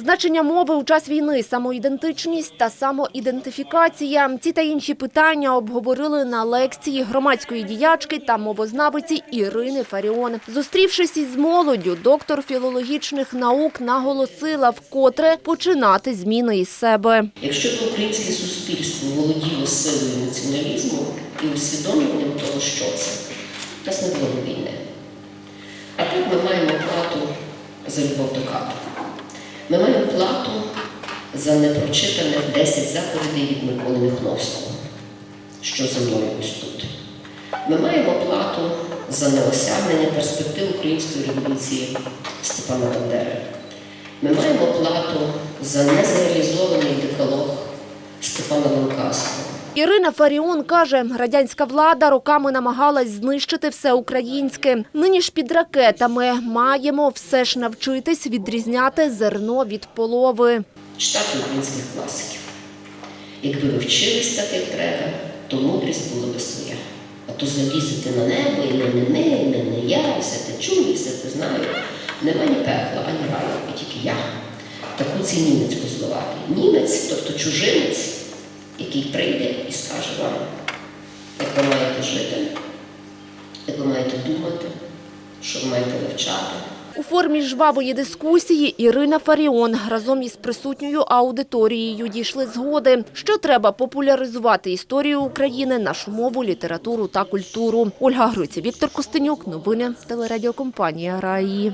Значення мови у час війни, самоідентичність та самоідентифікація. Ці та інші питання обговорили на лекції громадської діячки та мовознавиці Ірини Фаріон. Зустрівшись із молоддю, доктор філологічних наук наголосила вкотре починати зміни із себе. Якщо б українське суспільство володіло силою націоналізму і усвідомленням того, що це, нас не було війни. А тут ми маємо плату за любов до кадру. Ми маємо плату за непрочитаних 10 заповідей від Миколи Михновського, що за мною ось тут. Ми маємо плату за неосягнення перспектив української революції Степана Бандери. Ми маємо плату за незреалізований декалог Степана Ланкасова. Ірина Фаріон каже, радянська влада роками намагалась знищити все українське. Нині ж під ракетами маємо все ж навчитись відрізняти зерно від полови. Читати українських класиків. Якби ви вчились так, як треба, то мудрість була би своя. А то залізете на небо, і не не, і не я, і все те чую, і все те знаю. Нема ні пекла, ані раю, і тільки я. Таку це німець позловати. Німець, тобто чужинець, який прийде і скаже вам, як ви маєте жити, як ви маєте думати, що ви маєте вивчати. У формі жвавої дискусії Ірина Фаріон разом із присутньою аудиторією дійшли згоди, що треба популяризувати історію України, нашу мову, літературу та культуру. Ольга Гриця, Віктор Костенюк. Новини телерадіокомпанія «Раї».